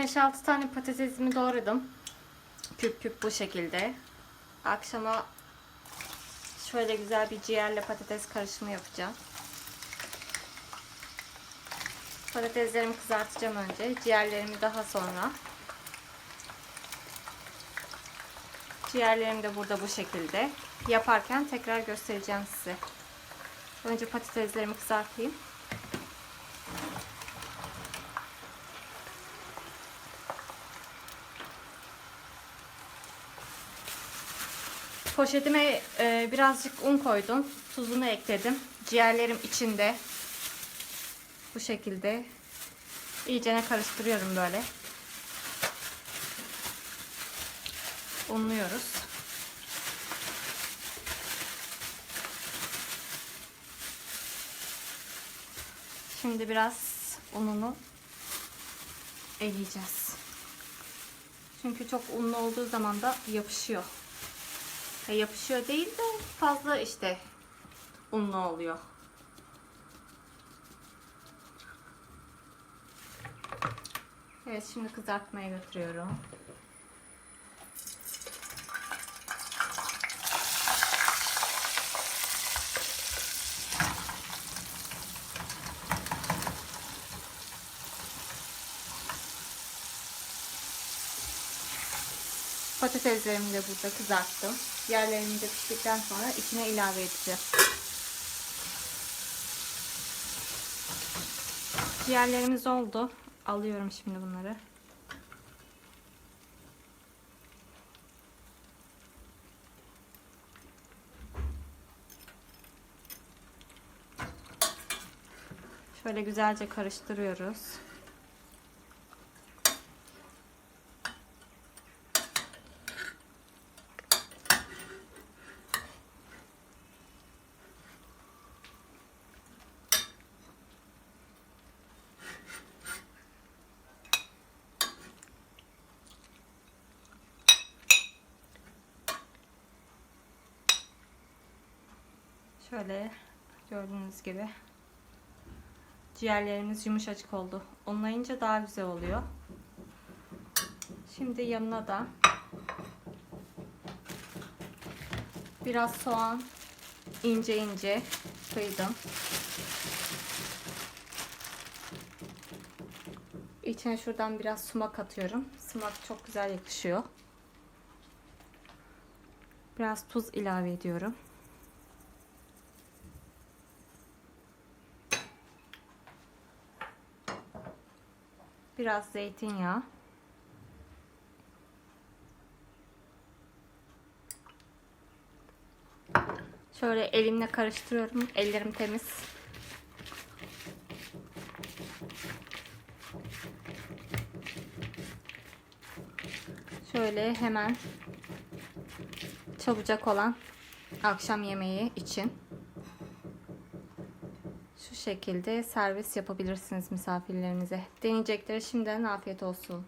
5-6 tane patatesimi doğradım. Küp küp bu şekilde. Akşama şöyle güzel bir ciğerle patates karışımı yapacağım. Patateslerimi kızartacağım önce. Ciğerlerimi daha sonra. Ciğerlerim de burada bu şekilde. Yaparken tekrar göstereceğim size. Önce patateslerimi kızartayım. Poşetime e, birazcık un koydum. Tuzunu ekledim. Ciğerlerim içinde. Bu şekilde. İyicene karıştırıyorum böyle. Unluyoruz. Şimdi biraz ununu eleyeceğiz. Çünkü çok unlu olduğu zaman da yapışıyor. Ya yapışıyor değil de fazla işte unlu oluyor. Evet şimdi kızartmaya götürüyorum. Patateslerimi de burada kızarttım. Yerlerini de piştikten sonra içine ilave edeceğim. Ciğerlerimiz oldu. Alıyorum şimdi bunları. Şöyle güzelce karıştırıyoruz. Şöyle gördüğünüz gibi ciğerlerimiz yumuşacık oldu. Onlayınca daha güzel oluyor. Şimdi yanına da biraz soğan ince ince kıydım. İçine şuradan biraz sumak atıyorum. Sumak çok güzel yakışıyor. Biraz tuz ilave ediyorum. Biraz zeytinyağı. Şöyle elimle karıştırıyorum. Ellerim temiz. Şöyle hemen çabucak olan akşam yemeği için şu şekilde servis yapabilirsiniz misafirlerinize. Deneyecekleri şimdiden afiyet olsun.